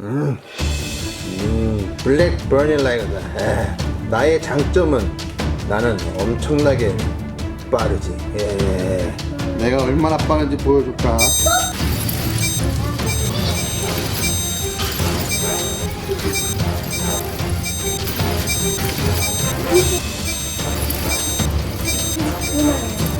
음, 음, 블랙 버닝 라이거다. 에, 나의 장점은 나는 엄청나게 빠르지. 예. 내가 얼마나 빠른지 보여줄까?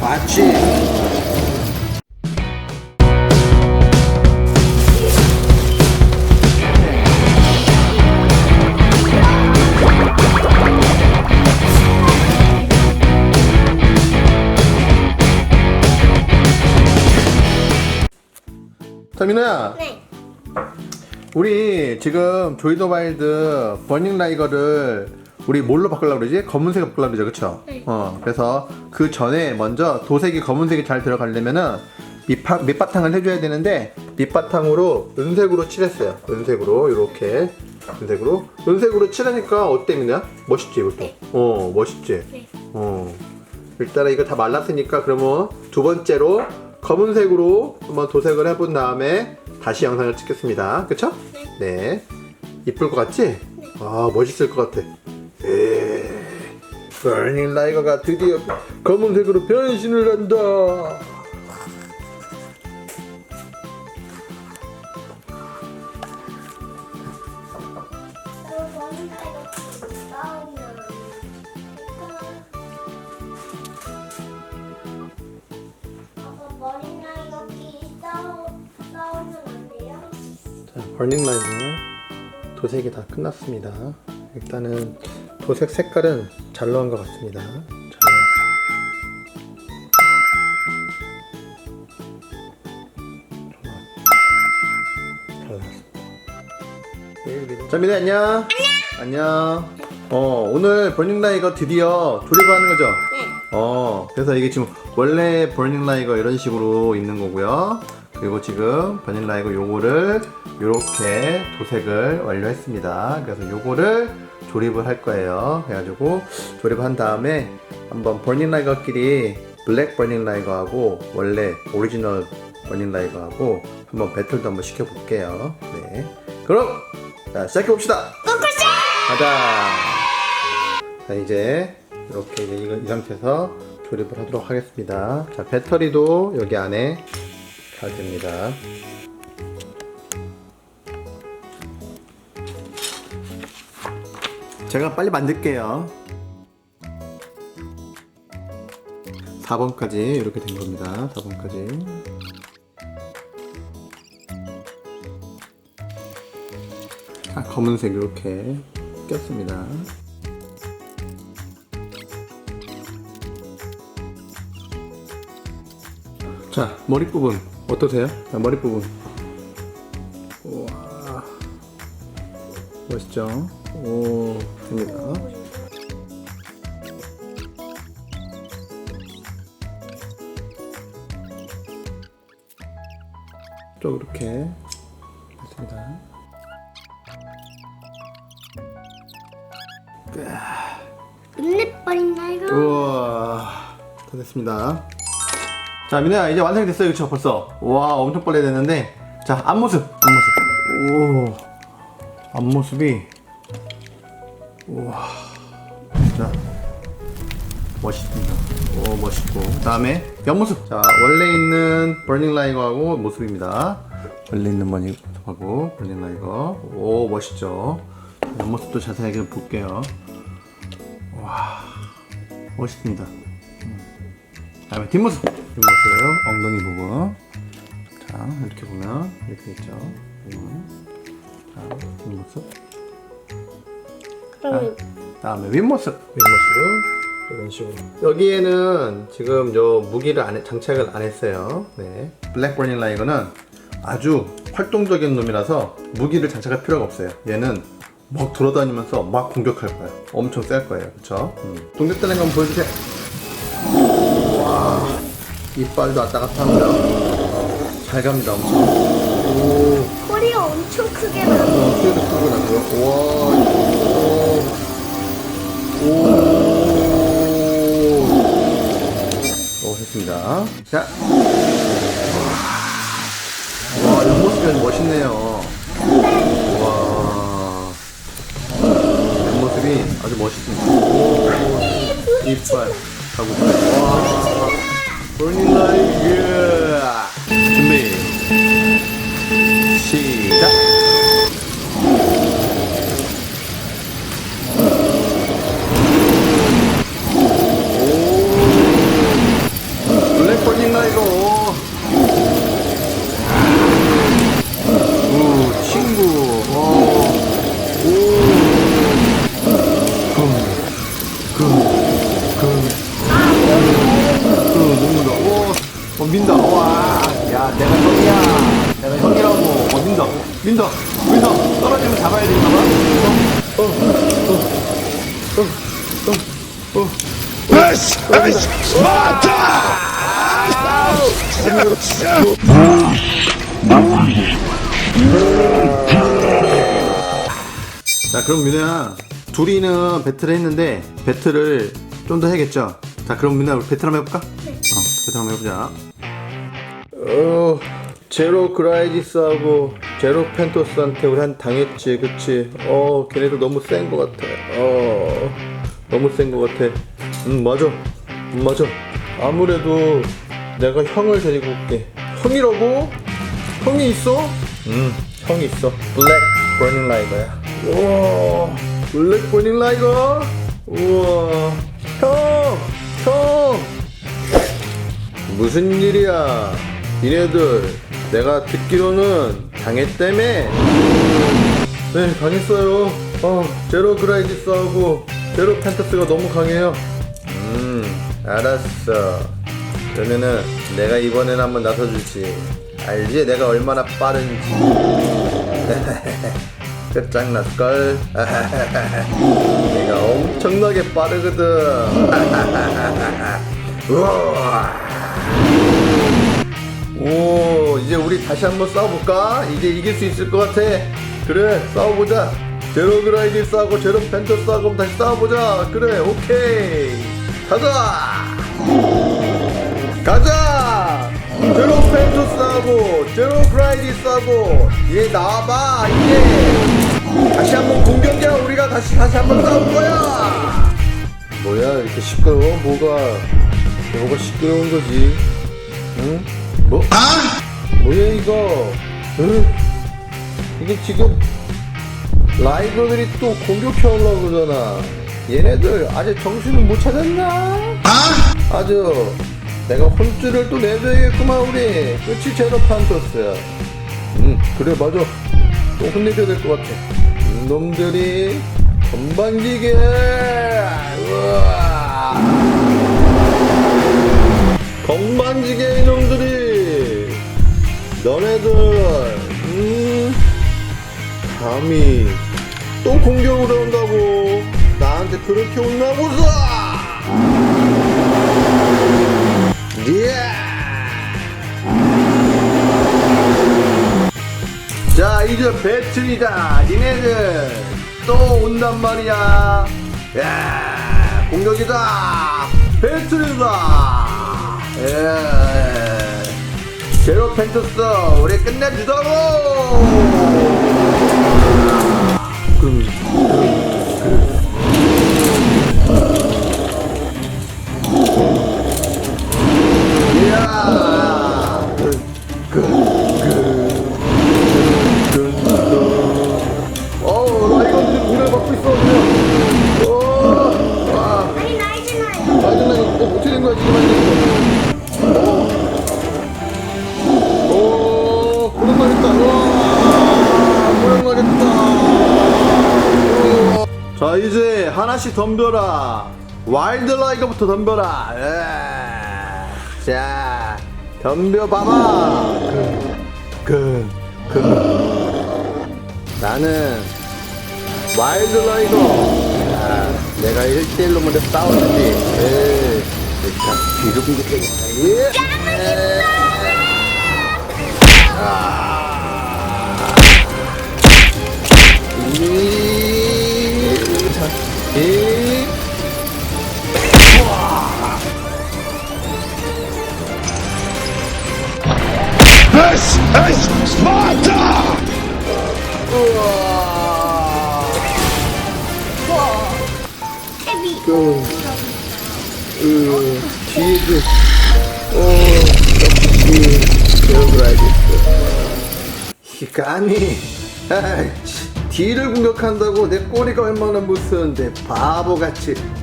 봤지? 자, 민호야. 네. 우리 지금 조이더 와일드 버닝 라이거를 우리 뭘로 바꾸려고 그러지? 검은색으로 바꾸려고 그러죠, 그쵸? 네. 어, 그래서 그 전에 먼저 도색이 검은색이 잘 들어가려면은 밑바, 밑바탕을 해줘야 되는데 밑바탕으로 은색으로 칠했어요. 은색으로 이렇게 은색으로 은색으로 칠하니까 어때, 민호야? 멋있지, 이것도? 네. 어, 멋있지? 네. 어. 일단은 이거 다 말랐으니까 그러면 두 번째로 검은색으로 한번 도색을 해본 다음에 다시 영상을 찍겠습니다. 그쵸? 네. 이쁠 것 같지? 아, 멋있을 것 같아. 에 버닝 라이거가 드디어 검은색으로 변신을 한다. 다 끝났습니다. 일단은 도색 색깔은 잘 나온 것 같습니다. 잘 나왔어. 잘 나왔습니다. 자, 미네 안녕. 안녕. 어, 오늘 버닝 라이거 드디어 조립을 하는 거죠? 네. 어, 그래서 이게 지금 원래 버닝 라이거 이런 식으로 있는 거고요. 그리고 지금 버닝 라이거 요거를 이렇게 도색을 완료했습니다. 그래서 요거를 조립을 할 거예요. 그래가지고 조립을 한 다음에 한번 버닝 라이거끼리 블랙 버닝 라이거하고 원래 오리지널 버닝 라이거하고 한번 배틀도 한번 시켜볼게요. 네. 그럼 자, 시작해봅시다. 가자. 자 이제 이렇게 이제 이거 이 상태에서 조립을 하도록 하겠습니다. 자 배터리도 여기 안에 잘 됩니다. 제가 빨리 만들게요. 4번까지 이렇게 된 겁니다. 4번까지. 아, 검은색 이렇게 꼈습니다. 자, 머리 부분 어떠세요? 자, 머리 부분. 우와. 멋있죠? 오, 됩니다. 또 이렇게 됐습니다. 눈내 버린 날고. 우와 다 됐습니다 자 민호야 이제 완성이 됐어요. 그쵸? 벌써. 와 엄청 빨리 됐는데. 자 앞모습 앞모습. 오 앞모습이. 우와. 자 멋있습니다. 오 멋있고. 그 다음에 옆모습. 자 원래 있는 버닝 라이거하고 모습입니다. 원래 있는 버닝 모습하고 버닝 라이거 오 멋있죠? 옆모습도 자세하게 볼게요. 멋있습니다. 음. 다음에 뒷모습. 뒷모습. 엉덩이 부분. 자, 이렇게 보면 이렇게 있죠. 음. 자, 뒷모습. 그럼 다음에 윗모습. 윗모습. 이런 식으로. 여기에는 지금 요 무기를 안 해- 장착을 안 했어요. 네. 블랙 버닝 라이거는 아주 활동적인 놈이라서 무기를 장착할 필요가 없어요. 얘는 막 돌아다니면서 막 공격할 거예요. 엄청 셀 거예요. 그쵸? 음. 동작되는 거 한번 보여주세요. 이빨도 왔다 갔다 합니다. 잘 갑니다, 엄청. 오. 꼬리가 엄청 크게 나. 어, 소리도 크고 나고요. 와. 오. 오. 오, 했습니다. 자. 와, 와, 모습이 아주 멋있네요. 와. 옆모습이 아주 멋있습니다. 오, 아, 이빨. 가고 있어요. 와. 버닝 라이트. 준비. 시작. 오, 블랙 버닝 라이트. 오, 친구. 어, 오. 그 먹는다. 오, 어, 민다. 와, 야, 내가 형이야. 내가 형이라고. 어, 민다. 민다. 민다. 떨어지면 잡아야 되나 봐. 어, 어, 어, 어, 어, 어. 에이씨, 에이씨, 스파르타! 자, 그럼 민호야. 둘이는 배틀을 했는데, 배틀을 좀 더 해야겠죠? 자, 그럼 민호야, 우리 배틀 한번 해볼까? 네. 어, 배틀 한번 해보자. 어, 제로 그라이디스하고 제로 펜토스한테 우리 한 당했지, 그치? 어, 걔네도 너무 센 것 같아. 어, 너무 센 것 같아. 음, 맞아. 음, 맞아. 아무래도 내가 형을 데리고 올게. 형이라고? 형이 있어? 응, 형이 있어. 블랙 버닝 라이거야. 우와, 블랙 버닝 라이거? 우와, 형! 형! 무슨 일이야? 니네들 내가 듣기로는 당했다며? 네 당했어요. 어 제로 그라이디스하고 제로 펜타스가 너무 강해요. 음 알았어. 그러면은 내가 이번엔 한번 나서주지. 알지? 내가 얼마나 빠른지. 끝장났걸? 내가 엄청나게 빠르거든. 우와 오 이제 우리 다시 한번 싸워볼까? 이제 이길 수 있을 것 같아. 그래 싸워보자. 제로 그라이디스하고 제로 펜터스하고 다시 싸워보자. 그래 오케이. 가자! 가자! 제로 펜터스하고 제로 그라이디스하고 얘 나와봐 이제. 다시 한번 공격이야. 우리가 다시 다시 한번 싸울 거야. 뭐야 이렇게 시끄러워? 뭐가 뭐가 시끄러운 거지? 응? 뭐? 뭐야 이거? 응? 이게 지금 라이브들이 또 공격해 오려고 그러잖아. 얘네들 아직 정신을 못 찾았나? 아주 내가 혼쭐을 또 내줘야겠구만 우리. 그치 제로판토스야. 응 그래 맞아. 또 혼내줘야 될 것 같아. 놈들이 건방지게. 우와. 건방지게 이놈들이 너네들. 음. 감히 또 공격을 한다고 나한테 그렇게 혼나고서! 예. 자 이제 배틀이다. 니네들 또 온단 말이야. 야 공격이다. 배틀이다. 예 제로 펜토스 우리 끝내주자고 그, 그. 덤벼라 와일드 라이거부터 덤벼라 에. 자 덤벼봐봐 그, 그, 그. 나는 와일드 라이더 야, 내가 1대1로 먼저 싸웠지 에 자, 뒤로 공격해야겠다 예. 아. 에이씨, 에이씨, 스파르타! 우와. 그, 그, 뒤에도, 어, 역시, 제로브라이드. 시간이, 아이, 뒤를 공격한다고 내 꼬리가 얼마나 무서운데, 바보같이.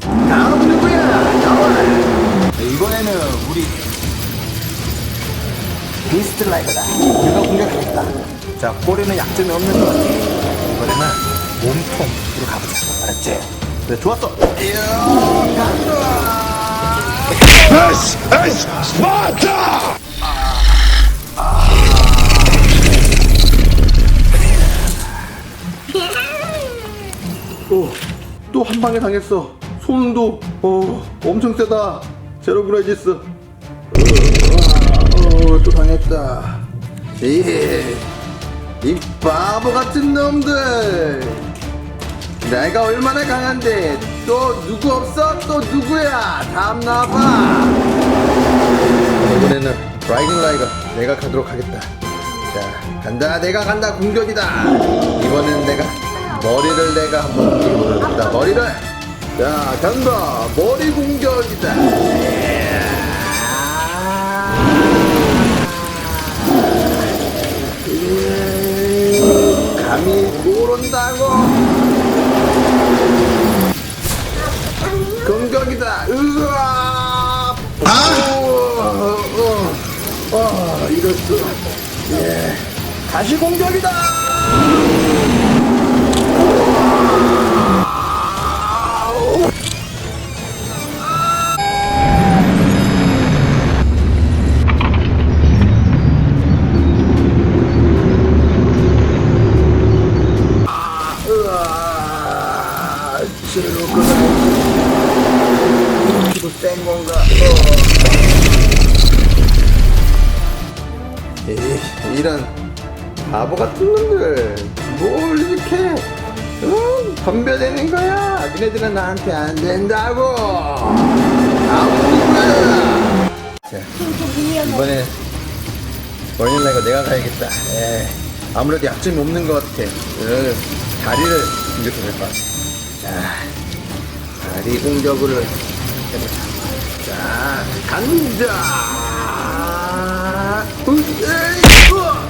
다음 누구야? 나와! 이번에는 우리 비스트 라이더다. 내가 공격하겠다. 자, 꼬리는 약점이 없는 것 같아. 이번에는 몸통으로 가보자. 알았지? 그래, 좋았어. 이야, 간다! Is Sparta! 오, 한 방에 당했어. 손도, 어, 엄청 세다. 제로 브라이지스. 어, 어, 또 당했다. 이, 이 바보 같은 놈들. 내가 얼마나 강한데 또 누구 없어? 또 누구야? 다음 나와봐. 이번에는 브라이든 라이거 내가 가도록 하겠다. 자, 간다. 내가 간다. 공격이다. 이번엔 내가 머리를 내가 한번 보여준다. 머리를. 자, 간다. 머리 공격이다. 음, 감히 모른다고. 공격이다. 으아! 아! 어, 어, 어, 이럴 수. 예. 다시 공격이다. 나한테 안 된다고. 아무리야 자 이번에 버닝라이가 내가 가야겠다. 에 아무래도 약점이 없는 것 같아. 응, 다리를 공격해볼 것 같아. 자 다리 공격을 해보자. 자 간다. 으, 에이, 으아!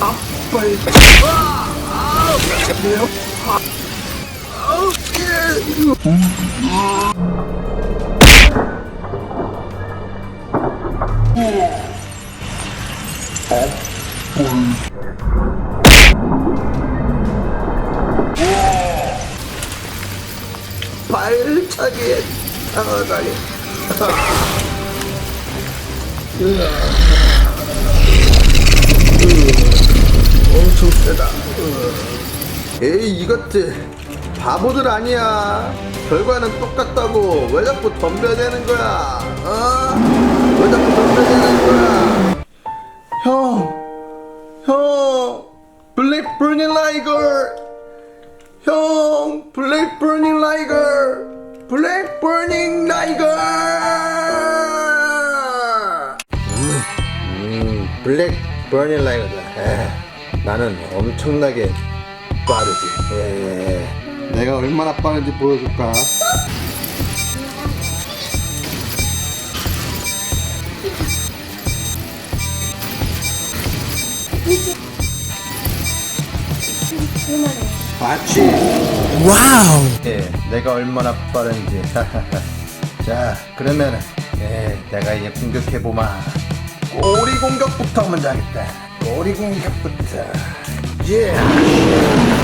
아빨 아! 아! 아우, 예. 발차기에 당하다니. 엄청 세다. 에이 이것들 바보들 아니야. 결과는 똑같다고 왜 자꾸 덤벼대는 거야? 어? 왜 자꾸 덤벼대는 거야? 형 형, 블랙 버닝 라이거 형 블랙 버닝 라이거 블랙 버닝 라이거 음, 블랙 버닝 라이거다 에, 나는 엄청나게 빠르지. 에, 내가 얼마나 빠른지 보여줄까? 봤지? 와우. 예, 내가 얼마나 빠른지. 자 그러면은 예, 내가 이제 공격해 보마. 꼬리 공격부터 먼저 하겠다. 꼬리 공격부터. 예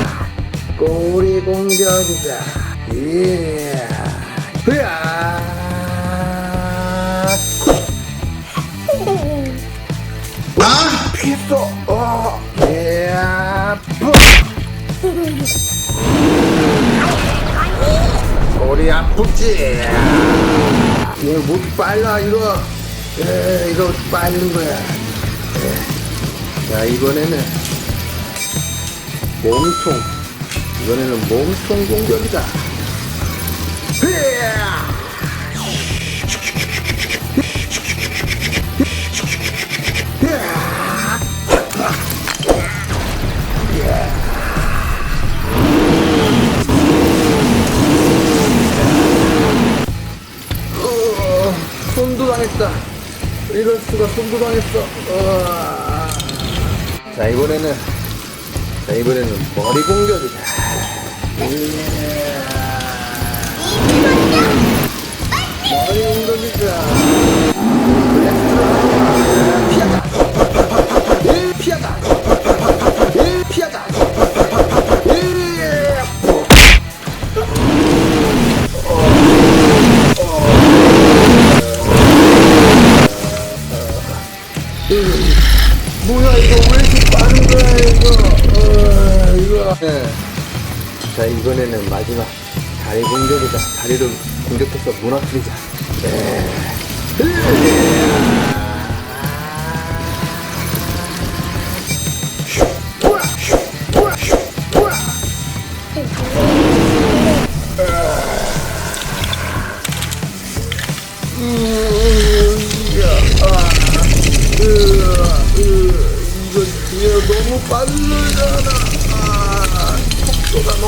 꼬리 공격이다 예. 흐야. 아 피했어 어. 예, 뿌. 머리 아프지? 이거 못 빨라 이거? 에, 이거 빨는 거야. 에. 자 이번에는 몸통 이번에는 몸통 공격이다. 손도 당했다. 이럴 수가 손도 당했어. 자 이번에는 자 이번에는 머리 공격이다. 뭐야 이거 왜 이렇게 빠른 거야 이거 어, 이거 네. 자 이번에는 마지막 다리 공격이다. 다리를 공격해서 무너뜨리자. 뒤에 너무 속도가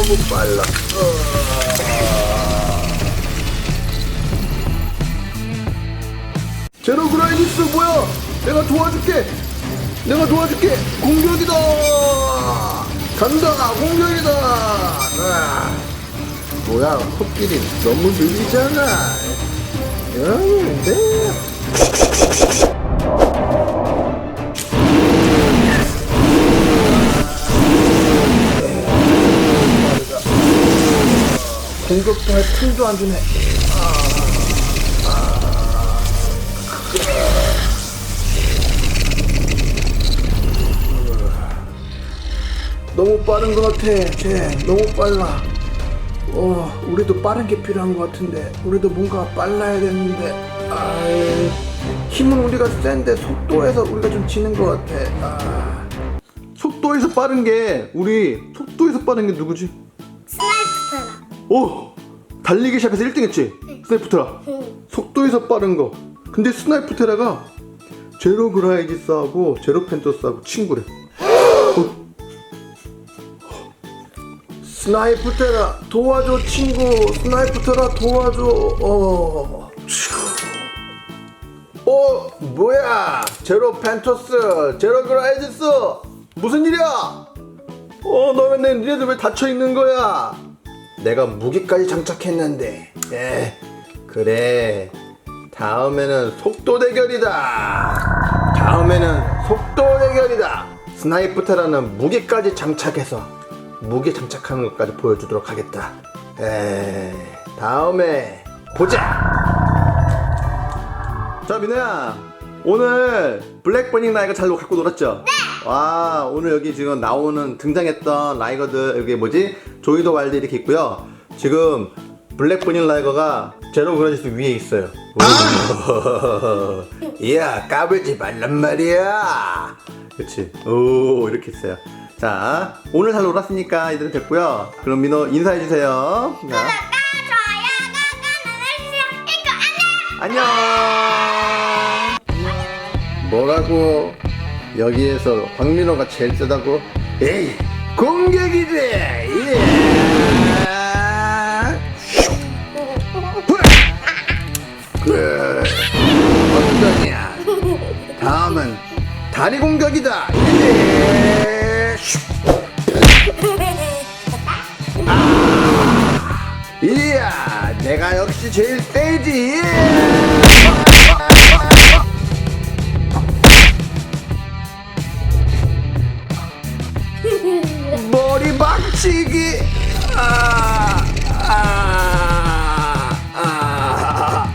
너무 빨라. 제로 그라이디스 뭐야? 내가 도와줄게. 내가 도와줄게. 공격이다. 간다. 공격이다. 아, 뭐야? 코끼리 너무 느리잖아. 야, 네. 공격도 할 틈도 안 주네. 너무 빠른 것 같아. 쟤 너무 빨라. 어, 우리도 빠른 게 필요한 것 같은데, 우리도 뭔가 빨라야 되는데, 아, 힘은 우리가 센데 속도에서 우리가 좀 지는 것 같아. 아. 속도에서 빠른 게 우리 속도에서 빠른 게 누구지? 스나이프터라. 오! 달리기 시작해서 1등 했지? 스나이프테라. 속도에서 빠른 거. 근데 스나이프테라가 제로 그라이디스하고 제로 펜토스하고 친구래. 어. 스나이프테라 도와줘 친구. 스나이프테라 도와줘. 어. 어 뭐야? 제로 펜토스, 제로 그라이디스 무슨 일이야? 어, 내 니네들 왜 닫혀 있는 거야? 내가 무기까지 장착했는데. 예, 그래. 다음에는 속도 대결이다. 다음에는 속도 대결이다. 스나이프테라는 무기까지 장착해서 무기 장착하는 것까지 보여주도록 하겠다. 에, 다음에 보자. 자, 민호야. 오늘 블랙버닝 라이거 잘 갖고 놀았죠? 네! 와, 오늘 여기 지금 나오는 등장했던 라이거들, 여기 뭐지? 조이도 와일드 이렇게 있고요. 지금 블랙버닝 라이거가 제로 그라지스 위에 있어요. 이야, 까불지 말란 말이야. 그치. 오, 이렇게 있어요. 자, 오늘 잘 놀았으니까 이대로 됐고요. 그럼 민호 인사해 주세요. 이거 안녕. 안녕. 뭐라고? 여기에서 황민호가 제일 세다고? 에이, 공격이지! 예! 그, 어떠냐? 다음은 다리 공격이다! 예! 이야, 내가 역시 제일 세지! 머 리 박치기! 아, 아, 아, 아.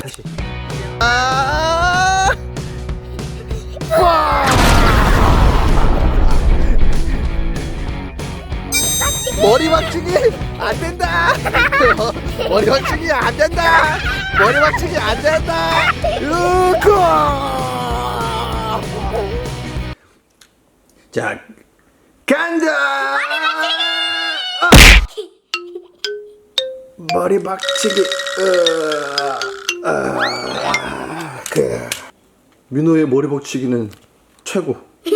다시. 아, 머리 박치기 안 된다. 머리 박치기 안 된다. 머리 박치기 안 된다. 으크. 자, 간다. 아! 머리 박치기. 으, 아, 그 민호의 머리 박치기는 최고. 예.